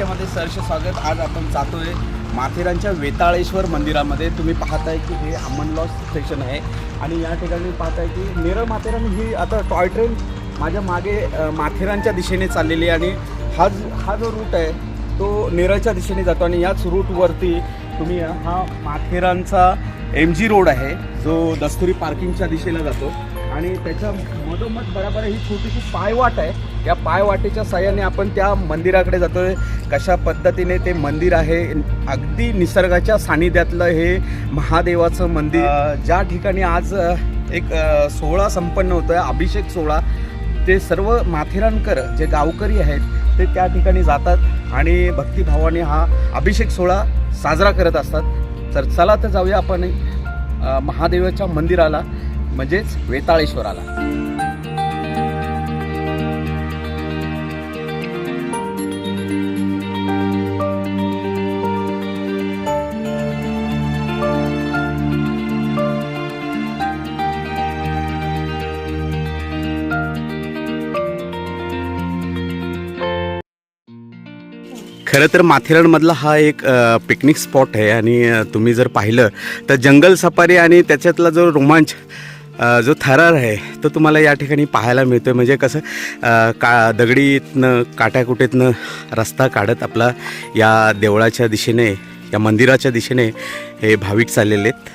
नमस्कार सरसे स्वागत. आज आपण जातोय माथेरानच्या वेताळेश्वर मंदिरामध्ये. तुम्ही पाहताय की हे अमन लॉस स्टेशन आहे. आणि या ठिकाणी पाहताय की नेरळ माथेरान ही आता टॉय ट्रेन माझ्या मागे माथेरानच्या दिशेने चाललेली आहे. आणि हा हा जो रूट आहे तो नेरळच्या दिशेने जातो. आणि याच रूटवरती तुम्ही हा माथेरानचा एम जी रोड आहे. जो दस्तुरी पार्किंगच्या दिशेला जातो. आणि त्याच्या मधोमध बराबर ही छोटीशी पायवाट आहे. या पायवाटेच्या साह्याने आपण त्या मंदिराकडे जातोय. कशा पद्धतीने ते मंदिर आहे? अगदी निसर्गाच्या सानिध्यातलं हे महादेवाचं मंदिर. ज्या ठिकाणी आज एक सोहळा संपन्न होतोय अभिषेक सोहळा ते सर्व माथेरानकर जे गावकरी आहेत ते त्या ठिकाणी जातात आणि भक्तिभावाने हा अभिषेक सोहळा साजरा करत असतात. तर चला तर जाऊया आपण महादेवाच्या मंदिराला म्हणजेच वेताळेश्वराला. खरं तर माथेरानमधला हा एक पिकनिक स्पॉट आहे आणि तुम्ही जर पाहिलं तर जंगल सफारी आणि त्याच्यातला जो रोमांच जो थरार आहे तो तुम्हाला या ठिकाणी पाहायला मिळतो म्हणजे कसं का दगडीतनं काट्याकुटीतनं रस्ता काढत आपला या देवळाच्या दिशेने या मंदिराच्या दिशेने हे भाविक चाललेले आहेत.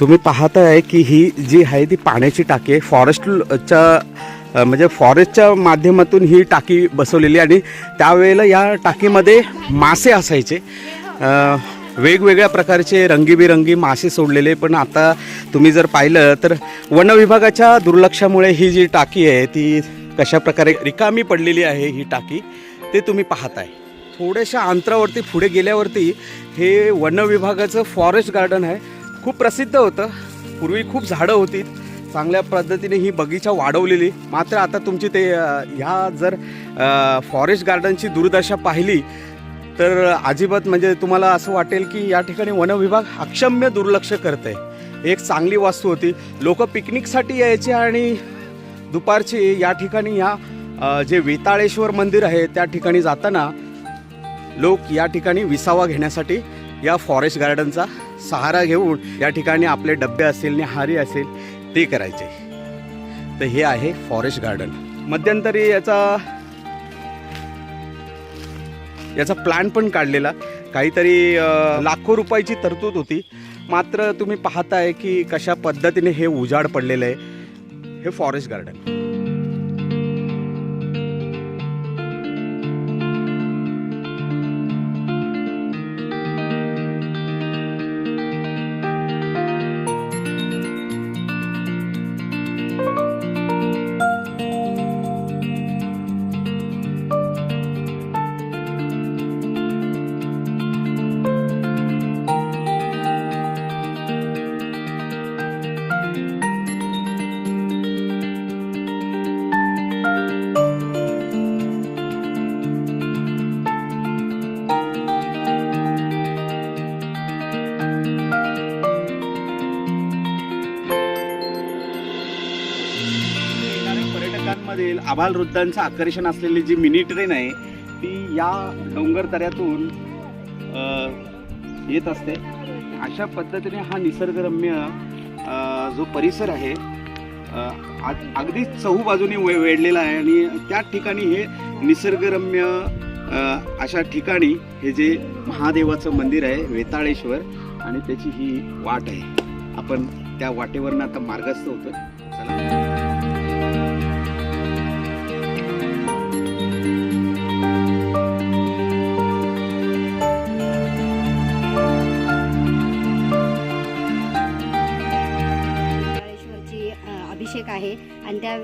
तुम्ही पाहताय की ही जी आहे ती पाण्याची टाकी आहे. फॉरेस्टच्या म्हणजे फॉरेस्टच्या माध्यमातून ही टाकी बसवलेली आणि त्यावेळेला या टाकीमध्ये मासे असायचे. वेगवेगळ्या प्रकारचे रंगीबिरंगी मासे सोडलेले. पण आता तुम्ही जर पाहिलं तर वनविभागाच्या दुर्लक्षामुळे ही जी टाकी आहे ती कशा प्रकारे रिकामी पडलेली आहे ही टाकी ते तुम्ही पाहताय. थोड्याशा अंतरावरती पुढे गेल्यावरती हे वनविभागाचं फॉरेस्ट गार्डन आहे. खूप प्रसिद्ध होतं. पूर्वी खूप झाडं होती. चांगल्या पद्धतीने ही बगीचा वाढवलेली. मात्र आता तुमची ते ह्या जर फॉरेस्ट गार्डनची दुर्दशा पाहिली तर अजिबात म्हणजे तुम्हाला असं वाटेल की या ठिकाणी वनविभाग अक्षम्य दुर्लक्ष करत आहे एक चांगली वास्तू होती. लोक पिकनिकसाठी यायचे आणि दुपारची या ठिकाणी ह्या जे वेताळेश्वर मंदिर आहे त्या ठिकाणी जाताना लोक या ठिकाणी विसावा घेण्यासाठी या फॉरेस्ट गार्डनचा सहारा घेऊन या ठिकाणी आपले डबे असेल निहारी असेल ते करायचे. तर हे आहे फॉरेस्ट गार्डन मध्यंतरी याचा याचा प्लॅन पण काढलेला. काहीतरी लाखो रुपयाची तरतूद होती. मात्र तुम्ही पाहताय की कशा पद्धतीने हे उजाड पडलेलं आहे. हे फॉरेस्ट गार्डन मधील आबालवृद्धांचं आकर्षण असलेली जी मिनी ट्रेन आहे ती या डोंगर दऱ्यातून येत असते. अशा पद्धतीने हा निसर्गरम्य जो परिसर आहे आ- अगदी चहूबाजूने वे वेढलेला आहे आणि त्या ठिकाणी हे निसर्गरम्य अशा ठिकाणी हे जे महादेवाचं मंदिर आहे वेताळेश्वर आणि त्याची ही वाट आहे. आपण त्या वाटेवरनं आता मार्गस्थ होतो चला.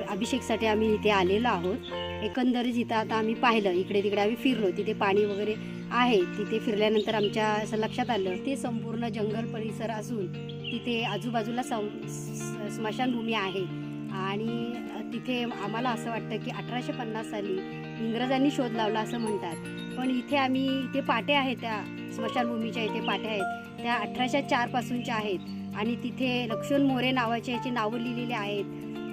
अभिषेकसाठी आम्ही इथे आलेलो आहोत. एकंदरीत इथं आता आम्ही पाहिलं इकडे तिकडे आम्ही फिरलो तिथे पाणी वगैरे आहे. तिथे फिरल्यानंतर आमच्या असं लक्षात आलं ते संपूर्ण जंगल परिसर असून तिथे आजूबाजूला सं स्मशानभूमी आहे. आणि तिथे आम्हाला असं वाटतं की अठराशे पन्नास साली इंग्रजांनी शोध लावला असं म्हणतात. पण इथे आम्ही इथे पाट्या आहेत त्या स्मशानभूमीच्या इथे पाट्या आहेत. त्या अठराशे चारपासूनच्या आहेत. आणि तिथे लक्ष्मण मोरे नावाचे याचे नावं लिहिलेले आहेत.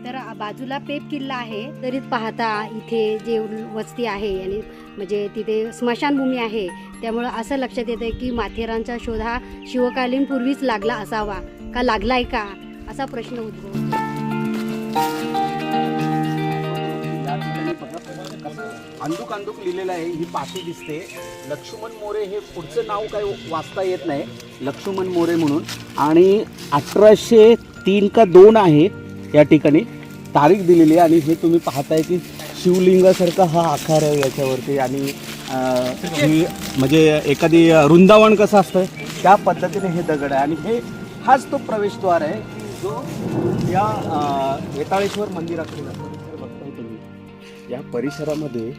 तर बाजूला पेप किल्ला आहे. तरी पाहता इथे जे वस्ती आहे आणि म्हणजे तिथे स्मशानभूमी आहे. त्यामुळं असं लक्षात येतं की माथेरानचा शोध हा शिवकालीन पूर्वीच लागला असावा. का लागलाय का? असा प्रश्न उद्भवतो. अंदुक अंदुक लिहिलेलं आहे ही पाटी दिसते. लक्ष्मण मोरे हे पुढचं नाव काय वाचता येत नाही. लक्ष्मण मोरे म्हणून. आणि अठराशे तीन का दोन आहे या ठिकाणी तारीख दिलेली आहे आणि हे तुम्ही पाहताय की शिवलिंगासारखा हा आकार आहे याच्यावरती आणि ही म्हणजे एखादी वृंदावन कसं असतं त्या पद्धतीने हे दगड आहे. आणि हे हाच तो प्रवेशद्वार आहे जो या वेताळेश्वर मंदिराकडे जातो. बघताय तुम्ही या परिसरामध्ये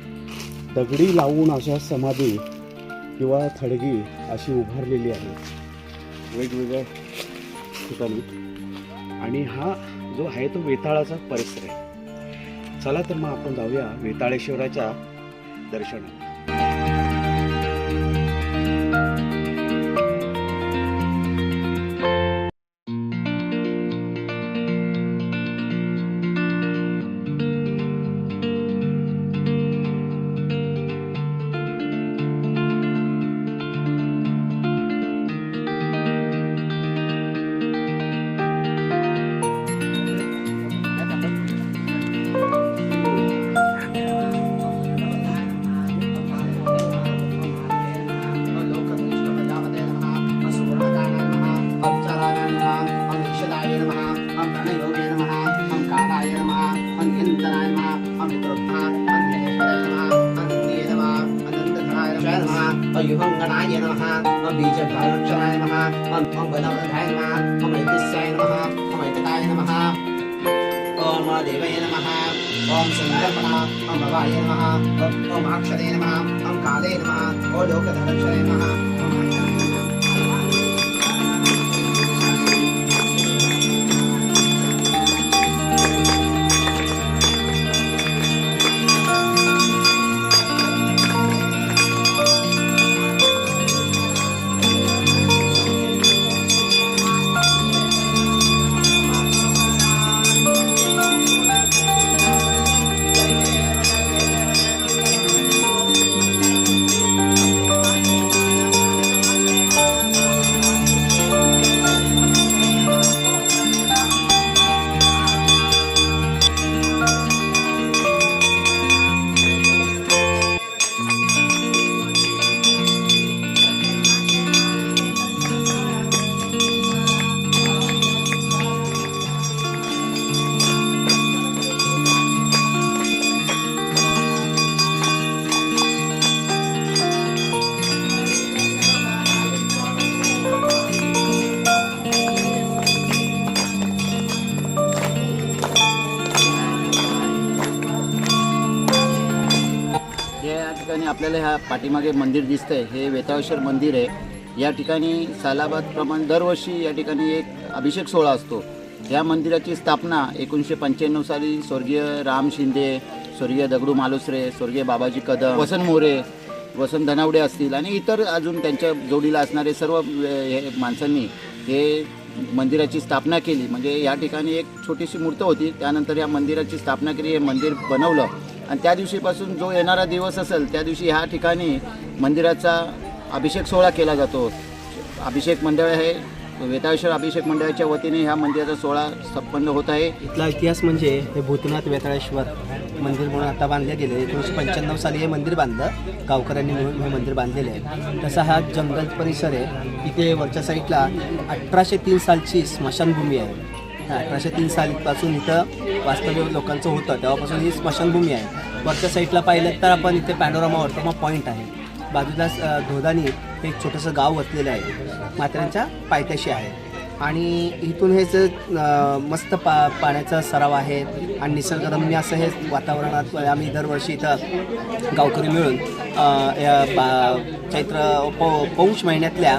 दगडी लावून अशा समाधी किंवा थडगी अशी उभारलेली आहे. वेगवेगळ्या ठिकाणी. आणि हा जो आहे तो वेताळाचा परिसर आहे. चला तर मग आपण जाऊया वेताळेश्वराच्या दर्शनाला. యుహంగనాయ నమ ఓం బీజభాక్షరాయ నమ ఓం ఓం బలవృధాయ నమ ఓం ఐతిస్యాయ నమ ఓం ఐతకాయ నమ ఓం దేవయ నమ ఓం సుందరపణ ఓం భవాయ నమ ఓం అక్షరే నమ ఓం కాలే నమ ఓ లోకధరక్షరే నమ ఓం पाठीमागे मंदिर दिसतंय हे वेताळेश्वर मंदिर आहे. या ठिकाणी सालाबादप्रमाणे दरवर्षी या ठिकाणी एक अभिषेक सोहळा असतो. या मंदिराची स्थापना एकोणीसशे पंच्याण्णव साली स्वर्गीय राम शिंदे स्वर्गीय दगडू मालुसरे स्वर्गीय बाबाजी कदम वसंत मोरे वसंत धनावडे असतील आणि इतर अजून त्यांच्या जोडीला असणारे सर्व हे माणसांनी हे मंदिराची स्थापना केली. म्हणजे या ठिकाणी एक छोटीशी मूर्त होती. त्यानंतर या मंदिराची स्थापना केली. हे मंदिर बनवलं. आणि त्या दिवशीपासून जो येणारा दिवस असेल त्या दिवशी ह्या ठिकाणी मंदिराचा अभिषेक सोहळा केला जातो. अभिषेक मंडळ हे वेताळेश्वर अभिषेक मंडळाच्या वतीने ह्या मंदिराचा सोहळा संपन्न होत आहे. इथला इतिहास म्हणजे हे भूतनाथ वेताळेश्वर मंदिर म्हणून आता बांधले गेले. एकोणीसशे पंच्याण्णव साली हे मंदिर बांधलं. गावकऱ्यांनी मिळून हे मंदिर बांधलेले आहे. तसा हा जंगल परिसर आहे. इथे वरच्या साईडला अठराशे तीन सालची स्मशानभूमी आहे. अठराशे तीन सालीपासून इथं वास्तव्य लोकांचं होतं. तेव्हापासून ही स्मशानभूमी आहे. वरच्या साईडला पाहिलं तर आपण इथे पॅनोरामा वर्तमा पॉईंट आहे. बाजूला धोदानी हे एक छोटंसं गाव वसलेलं आहे. मात्रांच्या पायथ्याशी आहे. आणि इथून हे जे मस्त पा पाण्याचा सराव आहे आणि निसर्गरम्य असं हे वातावरणात आम्ही दरवर्षी इथं गावकरी मिळून या चैत्र पौ पौष महिन्यातल्या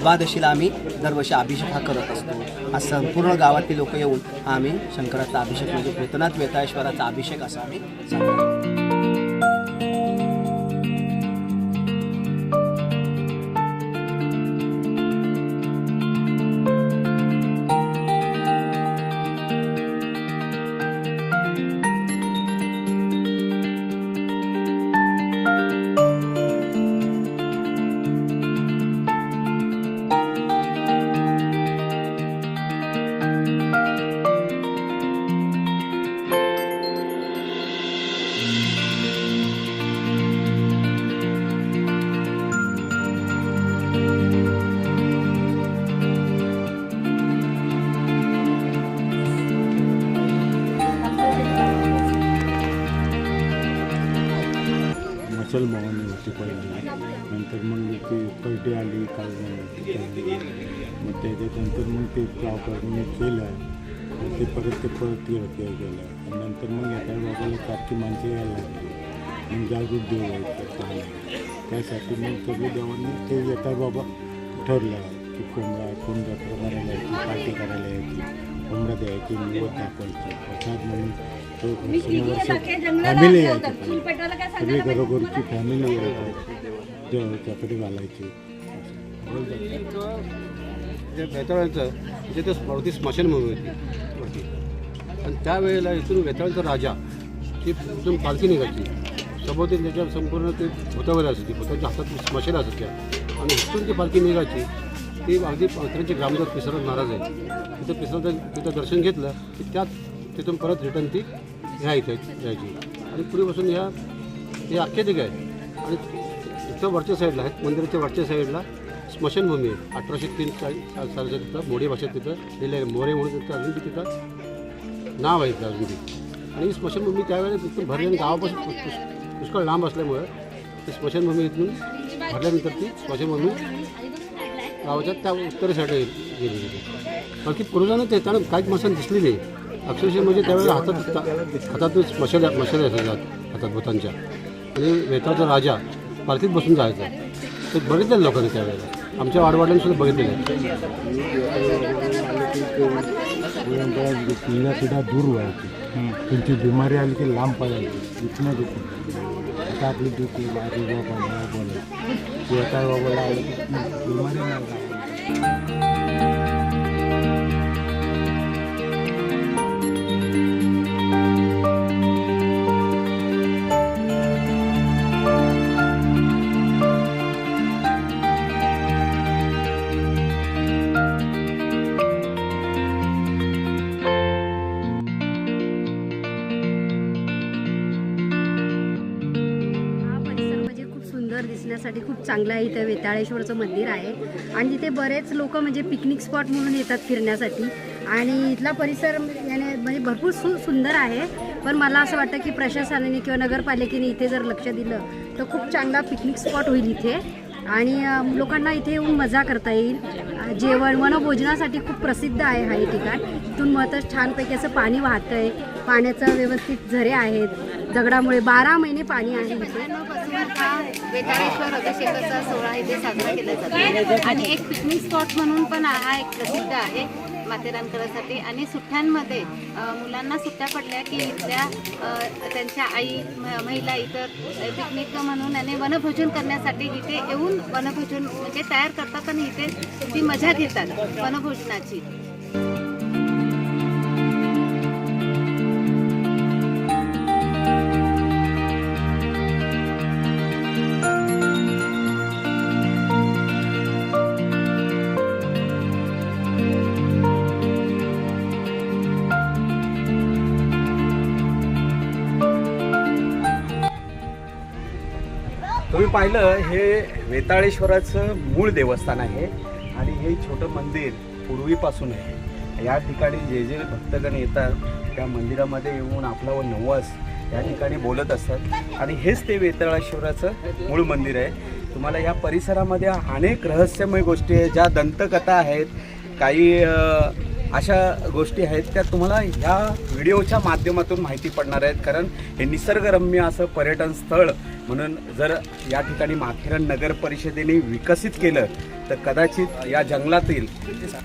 द्वादशीला आम्ही दरवर्षी अभिषेक हा करत असतो. आज संपूर्ण गावातील लोक येऊन आम्ही शंकराचा अभिषेक म्हणजे भूतनाथ वेताळेश्वराचा अभिषेक असा आम्ही सांगतो. ते केलं आणि नंतर मग एका बाबाला सारखी माणसं यायला लागली. मग जागृत देव. त्यासाठी मग सगळे देवांनी ते येता बाबा ठरलं की कोंबडा कोण जत्रा करायला यायची पार्टी करायला यायची कोंबडा द्यायची निवड दाखवायची प्रसाद म्हणून तो फॅमिली यायची सगळी घरोघरची फॅमिली यायची. देवाच्याकडे घालायची. जे वेताळांचं तिथे वरती स्मशानभूमी होती वरती आणि त्यावेळेला इथून वेताळचा राजा ती इथून पालखी निघायची. सभोवती त्याच्या संपूर्ण ते भूतावर असायची भूतांच्या हातात स्मशान असायच्या आणि इथून ती पालखी निघायची ती अगदी त्यांचे ग्रामदार पिसरत महाराज आहे. तिथं पिसरत तिथं दर्शन घेतलं की त्यात तिथून परत रिटर्न ती ह्या इथे यायची. आणि पूर्वीपासून ह्या हे आख्यातिक आहे. आणि इथं वरच्या साईडला आहे मंदिराच्या वरच्या साईडला स्मशानभूमी आहे. अठराशे तीन चाळीस सालच्या तिथं मोडी भाषेत तिथं लिहिलं आहे. मोरे म्हणून तिथं अजून तिथं नाव आहे बी आणि ही स्मशानभूमी त्यावेळेला तिथून भरली आणि गावापासून पुष- पुष- पुष्कळ लांब असल्यामुळं ती स्मशानभूमी इथून भरल्यानंतर ती स्मशानभूमी गावाच्या त्या उत्तर साईडला गेली. होती बाकी पूर्वजांना ते त्यानं काहीच माणसांना दिसली नाही. अक्षरशः म्हणजे त्यावेळेला हातात हातात मशाल मशाल असायच्या हातात भूतांच्या. आणि वेताळचा राजा पालखीत बसून जायचा. ते बघितलेलं लोकांनी त्यावेळेला. आमच्या वाडवाड्यांनी सुद्धा बघितलेलं आहे. पिढ्या पिढ्या दूर व्हायची. त्यांची बिमारी आली की लांब पडायची. इथनं दुखी. आता आपली दुखी माझी बाबा नाही बोलत. एका बाबाला आलं की बिमारी नाही चांगलं आहे इथं वेताळेश्वरचं मंदिर आहे. आणि तिथे बरेच लोक म्हणजे पिकनिक स्पॉट म्हणून येतात फिरण्यासाठी. आणि इथला परिसर याने म्हणजे भरपूर सु सुंदर आहे. पण मला असं वाटतं की प्रशासनाने किंवा नगरपालिकेने इथे जर लक्ष दिलं तर खूप चांगला पिकनिक स्पॉट होईल इथे. आणि लोकांना इथे येऊन मजा करता येईल. जेवण वनभोजनासाठी खूप प्रसिद्ध आहे हा हे ठिकाण. इथून मतच छानपैकी असं पाणी वाहतं आहे पाण्याचं व्यवस्थित झरे आहेत. दगडामुळे बारा महिने पाणी आहे इथे. हा वेताळेश्वर अभिषेकाचा सोहळा इथे साजरा केला जातो. आणि एक पिकनिक स्पॉट म्हणून पण हा एक प्रसिद्ध आहे माथेरानकरासाठी आणि सुट्ट्यांमध्ये मुलांना सुट्ट्या पडल्या की इथल्या त्यांच्या आई महिला इतर पिकनिक म्हणून आणि वनभोजन करण्यासाठी इथे येऊन वनभोजन म्हणजे तयार करतात आणि इथे ती मजा घेतात वनभोजनाची. पाहिलं हे वेताळेश्वराचं मूळ देवस्थान आहे आणि हे छोटं मंदिर पूर्वीपासून आहे. या ठिकाणी जे जे भक्तगण येतात त्या मंदिरामध्ये येऊन आपला व नवस या ठिकाणी बोलत असतात. आणि हेच ते वेताळेश्वराचं मूळ मंदिर आहे. तुम्हाला या परिसरामध्ये अनेक रहस्यमय गोष्टी आहेत ज्या दंतकथा आहेत काही अशा गोष्टी आहेत त्या तुम्हाला ह्या व्हिडिओच्या माध्यमातून माहिती पडणार आहेत. कारण हे निसर्गरम्य असं पर्यटन स्थळ म्हणून जर या ठिकाणी माथेरान नगर परिषदेने विकसित केलं तर कदाचित या जंगलातील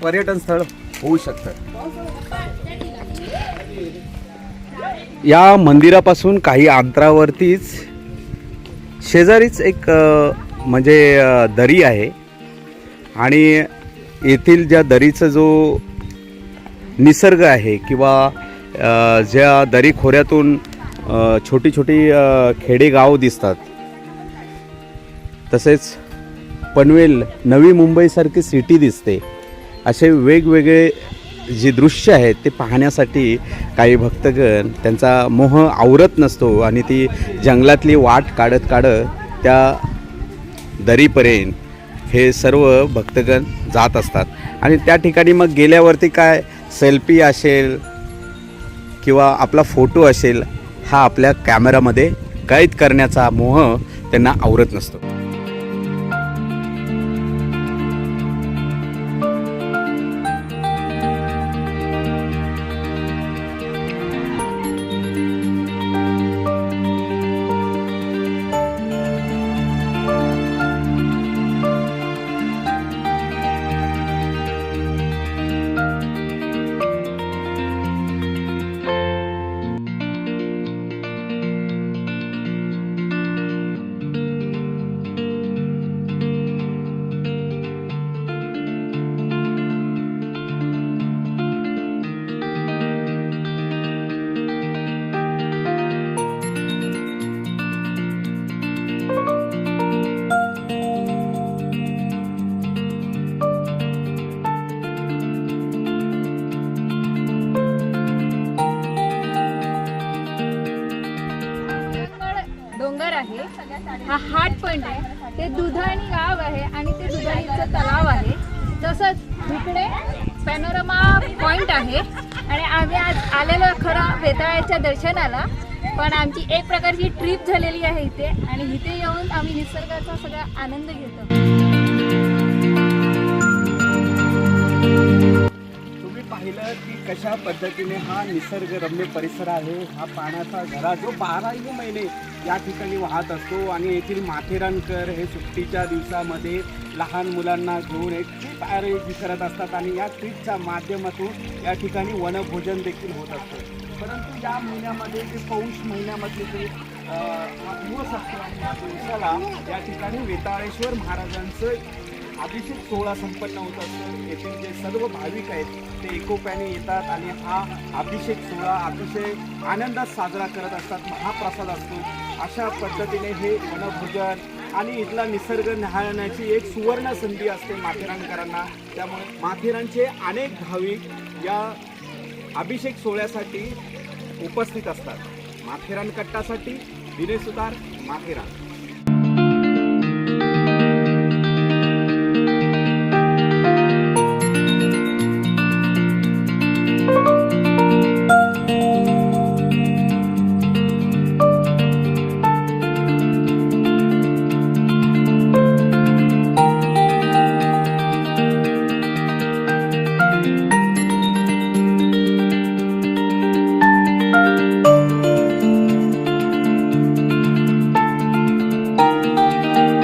पर्यटन स्थळ होऊ शकतं. या मंदिरापासून काही अंतरावरतीच शेजारीच एक म्हणजे दरी आहे. आणि येथील ज्या दरीचा जो निसर्ग आहे किंवा ज्या दरी खोऱ्यातून छोटी छोटी खेडेगाव दिसतात. तसेच पनवेल नवी मुंबईसारखी सिटी दिसते. असे वेगवेगळे जे दृश्य आहेत ते पाहण्यासाठी काही भक्तगण त्यांचा मोह आवरत नसतो आणि ती जंगलातली वाट काढत काढत त्या दरीपर्यंत हे सर्व भक्तगण जात असतात. आणि त्या ठिकाणी मग गेल्यावरती काय सेल्फी असेल किंवा आपला फोटो असेल हा आपल्या कॅमेरामध्ये कैद करण्याचा मोह त्यांना आवरत नसतो. हे ते दुधाणी गाव आहे आणि ते दुधाणीचं तलाव आहे. तसंच इकडे पॅनोरमा पॉइंट आहे. आणि आम्ही आज आलेलो खरं वेताळ्याच्या दर्शनाला. पण आमची एक प्रकारची ट्रीप झालेली आहे इथे. आणि इथे येऊन आम्ही निसर्गाचा सगळा आनंद घेतो. पाहिलं की कशा पद्धतीने हा निसर्गरम्य परिसर आहे. हा पाण्याचा झरा जो बाराही महिने या ठिकाणी वाहत असतो आणि येथील माथेरानकर हे सुट्टीच्या दिवसामध्ये लहान मुलांना घेऊन एक ट्रिप आयोजित करत असतात आणि या ट्रिपच्या माध्यमातून या ठिकाणी वनभोजन देखील होत असतं. परंतु या महिन्यामध्ये जे पौष महिन्यामध्ये जे दिवस असतो या दिवसाला या ठिकाणी वेताळेश्वर महाराजांचं अभिषेक सोहळा संपन्न होत असतो. येथील जे सर्व भाविक आहेत ते एकोप्याने येतात आणि हा अभिषेक सोहळा अतिशय आनंदात साजरा करत असतात महाप्रसाद असतो. अशा पद्धतीने हे वनभोजन आणि इथला निसर्ग न्याहाळण्याची एक सुवर्ण संधी असते माथेरानकरांना. त्यामुळे माथेरानचे अनेक भाविक या अभिषेक सोहळ्यासाठी उपस्थित असतात. माथेरान कट्टासाठी विनय सुतार माथेरान.